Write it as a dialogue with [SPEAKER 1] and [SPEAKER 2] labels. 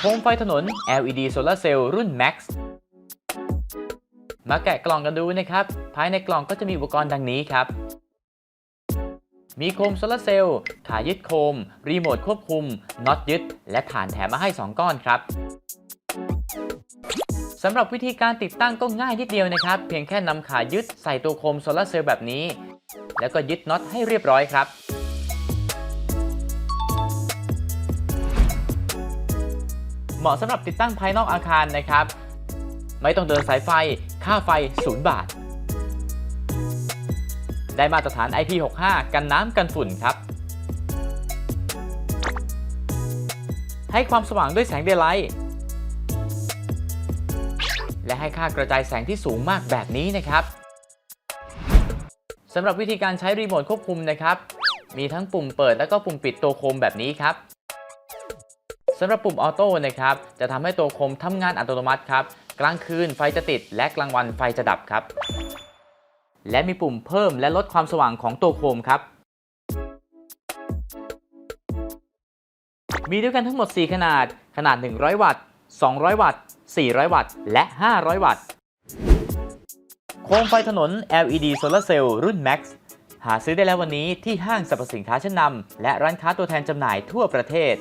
[SPEAKER 1] โคมไฟถนน LED Solar Cell รุ่น Max มาแกะกล่องกันดูนะครับ ภายในกล่องก็จะมีอุปกรณ์ดังนี้ครับ มีโคมโซลาร์เซลล์ ขายึดโคม รีโมทควบคุม น็อตยึด และฐานแถมมาให้ 2 ก้อนครับสำหรับวิธีการติดตั้งก็ง่ายนิดเดียวนะครับ เพียงแค่นำขายึดใส่ตัวโคมโซลาร์เซลล์แบบนี้ แล้วก็ยึดน็อตให้เรียบร้อยครับ เหมาะสำหรับติดตั้งภายนอกอาคารนะครับ ไม่ต้องเดินสายไฟ ค่าไฟ 0 บาท ได้มาตรฐาน IP65 กันน้ำกันฝุ่นครับ ให้ความสว่างด้วยแสงเดย์ไลท์และให้ค่ากระจายแสงที่สูงมากแบบนี้นะครับสำหรับวิธีการใช้รีโมทควบคุมนะครับ มีทั้งปุ่มเปิดและก็ปุ่มปิดตัวโคมแบบนี้ครับ สำหรับปุ่มออโต้นะครับจะทำให้ตัวโคมทำงานอัตโนมัติครับกลางคืนไฟจะติดและกลางวันไฟจะดับครับ และมีปุ่มเพิ่มและลดความสว่างของตัวโคมครับ มีด้วยกันทั้งหมด 4 ขนาด ขนาด 100 วัตต์ 200 วัตต์ 400 วัตต์ และ 500 วัตต์ โคมไฟถนน LED Solar Cell รุ่น Max หาซื้อได้แล้ววันนี้ที่ห้างสรรพสินค้าชั้นนำและร้านค้าตัวแทนจำหน่ายทั่วประเทศ